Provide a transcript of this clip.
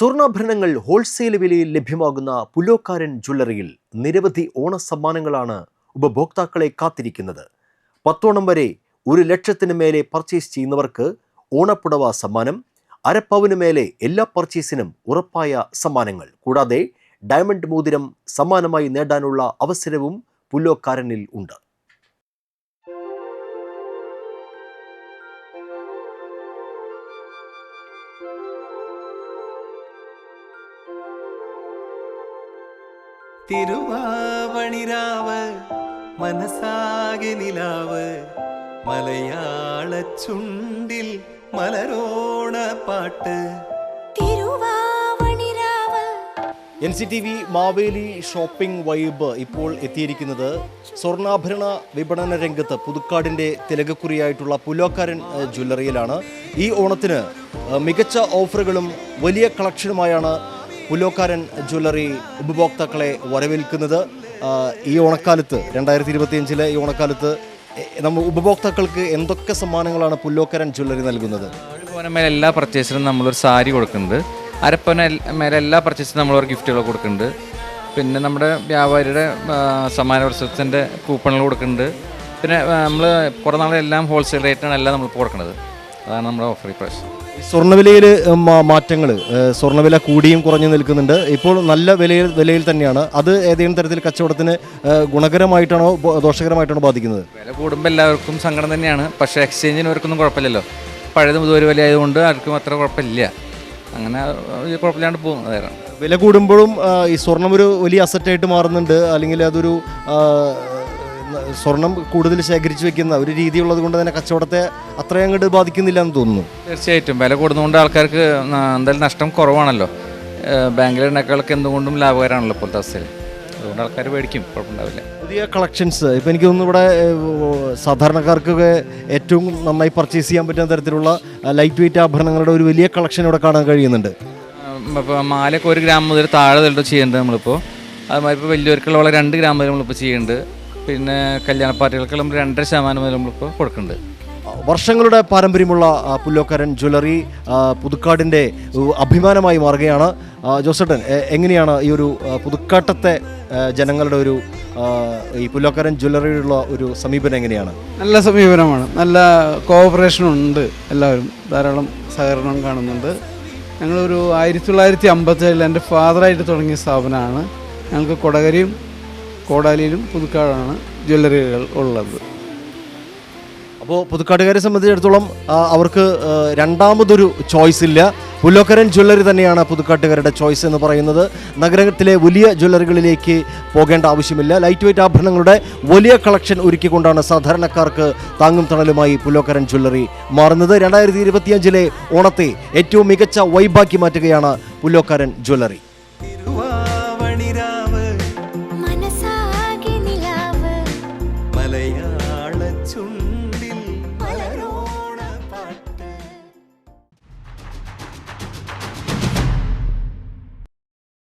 സ്വർണാഭരണങ്ങൾ wholesale വിലയിൽ ലഭ്യമാകുന്ന പുലോക്കാരൻ ജ്വല്ലറിയിൽ നിരവധി ഓണസമ്മാനങ്ങളാണ് ഉപഭോക്താക്കളെ കാത്തിരിക്കുന്നത്. പത്തോണം വരെ ഒരു ലക്ഷത്തിന് മേലെ പർച്ചേസ് ചെയ്യുന്നവർക്ക് ഓണപ്പുടവ സമ്മാനം അരപ്പവന് മേലെ എല്ലാ പർച്ചേസിനും ഉറപ്പായ സമ്മാനങ്ങൾ. കൂടാതെ ഡയമണ്ട് മോതിരം സമ്മാനമായി നേടാനുള്ള അവസരവും പുല്ലോക്കാരനിൽ ഉണ്ട്. തിരുവാവണിരാവ് മനസാകെ നിലാവ്. മലയാള ചുണ്ടിൽ മലരോണ പാട്ട്. തിരുവാവണിരാവ് N C T V Maveli shopping vibe ഇപ്പോൾ എത്തിയിരിക്കുന്നത് സ്വർണാഭരണ വിപണന രംഗത്ത് പുതുക്കാടിന്റെ തിലകക്കുറിയായിട്ടുള്ള പുലോക്കാരൻ ജ്വല്ലറിയിലാണ്. ഈ ഓണത്തിന് മികച്ച ഓഫറുകളും വലിയ കളക്ഷനുമായാണ് പുലോക്കാരൻ ജ്വല്ലറി ഉപഭോക്താക്കളെ വരവേൽക്കുന്നത് ഈ ഓണക്കാലത്ത് രണ്ടായിരത്തി ഇരുപത്തിയഞ്ചിലെ ഈ ഓണക്കാലത്ത് നമ്മൾ ഉപഭോക്താക്കൾക്ക് എന്തൊക്കെ സമ്മാനങ്ങളാണ് പുല്ലോക്കരൻ ജ്വല്ലറി നൽകുന്നത്? മേലെ എല്ലാ പർച്ചേസിനും നമ്മളൊരു സാരി കൊടുക്കുന്നുണ്ട്. അരപ്പന മേലെ എല്ലാ പർച്ചേസിനും ഒരു ഗിഫ്റ്റുകൾ കൊടുക്കുന്നുണ്ട്. പിന്നെ നമ്മുടെ വ്യാപാരിയുടെ സമ്മാന ഉത്സവത്തിന്റെ കൂപ്പണുകൾ കൊടുക്കുന്നുണ്ട്. പിന്നെ നമ്മൾ കുറേ നാളെല്ലാം ഹോൾസെയിൽ റേറ്റിനാണ് എല്ലാം നമ്മൾ കൊടുക്കുന്നത്. അതാണ് നമ്മുടെ ഓഫർ ഈ സ്വർണവിലയിൽ മാറ്റങ്ങൾ സ്വർണവില കൂടിയും കുറഞ്ഞു നിൽക്കുന്നുണ്ട്. ഇപ്പോൾ നല്ല വിലയിൽ വിലയിൽ തന്നെയാണ്. അത് ഏതെങ്കിലും തരത്തിൽ കച്ചവടത്തിന് ഗുണകരമായിട്ടാണോ ദോഷകരമായിട്ടാണോ ബാധിക്കുന്നത്? വില കൂടുമ്പോൾ എല്ലാവർക്കും സങ്കടം തന്നെയാണ്. പക്ഷേ എക്സ്ചേഞ്ചിന് അവർക്കൊന്നും കുഴപ്പമില്ലല്ലോ. പഴയത് മുതൽ വില ആയതുകൊണ്ട് ആർക്കും അത്ര കുഴപ്പമില്ല. അങ്ങനെ കുഴപ്പമില്ലാണ്ട് പോകും അതായത് വില കൂടുമ്പോഴും ഈ സ്വർണം ഒരു വലിയ അസറ്റായിട്ട് മാറുന്നുണ്ട്. അല്ലെങ്കിൽ അതൊരു സ്വർണം കൂടുതൽ ശേഖരിച്ച് വെക്കുന്ന ഒരു രീതിയുള്ളത് കൊണ്ട് തന്നെ കച്ചവടത്തെ അത്രയും അങ്ങോട്ട് ബാധിക്കുന്നില്ല എന്ന് തോന്നുന്നു. തീർച്ചയായിട്ടും. വില കൂടുന്നതുകൊണ്ട് ആൾക്കാർക്ക് എന്തായാലും നഷ്ടം കുറവാണല്ലോ. ബാങ്കിലുണ്ടാക്കാളൊക്കെ എന്തുകൊണ്ടും ലാഭകരമാണല്ലോ ഇപ്പോഴത്തെ അവസ്ഥയിൽ അതുകൊണ്ട് ആൾക്കാർ മേടിക്കും കുഴപ്പമുണ്ടാവില്ല. പുതിയ കളക്ഷൻസ്. ഇപ്പം എനിക്ക് തോന്നുന്നു ഇവിടെ സാധാരണക്കാർക്കൊക്കെ ഏറ്റവും നന്നായി പർച്ചേസ് ചെയ്യാൻ പറ്റുന്ന തരത്തിലുള്ള ലൈറ്റ് വെയിറ്റ് ആഭരണങ്ങളുടെ ഒരു വലിയ കളക്ഷൻ ഇവിടെ കാണാൻ കഴിയുന്നുണ്ട്. ഇപ്പോൾ മാലയൊക്കെ ഒരു ഗ്രാം മുതൽ താഴെ തൊട്ട് ചെയ്യുന്നുണ്ട് നമ്മളിപ്പോൾ അതുമാതിരി ഇപ്പോൾ വലിയവർക്കുള്ള രണ്ട് ഗ്രാം മുതൽ നമ്മളിപ്പോൾ ചെയ്യുന്നുണ്ട്. പിന്നെ കല്യാണ പാർട്ടികൾക്ക് നമ്മൾ രണ്ടര ശതമാനം വരെ നമ്മളിപ്പോൾ കൊടുക്കുന്നുണ്ട്. വർഷങ്ങളുടെ പാരമ്പര്യമുള്ള പുല്ലോക്കാരൻ ജ്വല്ലറി പുതുക്കാടിന്റെ അഭിമാനമായി മാറുകയാണ്. ജോസട്ടൻ എങ്ങനെയാണ് ഈ ഒരു പുതുക്കാട്ടത്തെ ജനങ്ങളുടെ ഒരു ഈ പുല്ലോക്കാരൻ ജ്വല്ലറിയുള്ള ഒരു സമീപനം എങ്ങനെയാണ്? നല്ല സമീപനമാണ്. നല്ല കോഓപ്പറേഷൻ ഉണ്ട് എല്ലാവരും. ധാരാളം സഹകരണം കാണുന്നുണ്ട്. ഞങ്ങളൊരു ആയിരത്തി തൊള്ളായിരത്തി അമ്പത്തേഴിൽ എന്റെ ഫാദറായിട്ട് തുടങ്ങിയ സ്ഥാപനമാണ്. ഞങ്ങൾക്ക് കൊടകരയും കോടാലിയിലും പുതുക്കാടാണ് ജ്വല്ലറികൾ ഉള്ളത്. അപ്പോൾ പുതുക്കാട്ടുകാരെ സംബന്ധിച്ചിടത്തോളം അവർക്ക് രണ്ടാമതൊരു ചോയ്സ് ഇല്ല. പുല്ലോക്കരൻ ജ്വല്ലറി തന്നെയാണ് പുതുക്കാട്ടുകാരുടെ ചോയ്സ് എന്ന് പറയുന്നത്. നഗരത്തിലെ വലിയ ജ്വല്ലറികളിലേക്ക് പോകേണ്ട ആവശ്യമില്ല. ലൈറ്റ് വെയിറ്റ് ആഭരണങ്ങളുടെ വലിയ കളക്ഷൻ ഒരുക്കിക്കൊണ്ടാണ് സാധാരണക്കാർക്ക് താങ്ങും തണലുമായി പുല്ലോക്കരൻ ജ്വല്ലറി മാറുന്നത്. രണ്ടായിരത്തി ഇരുപത്തിയഞ്ചിലെ ഓണത്തെ ഏറ്റവും മികച്ച വൈബാക്കി മാറ്റുകയാണ് പുല്ലോക്കരൻ ജ്വല്ലറി.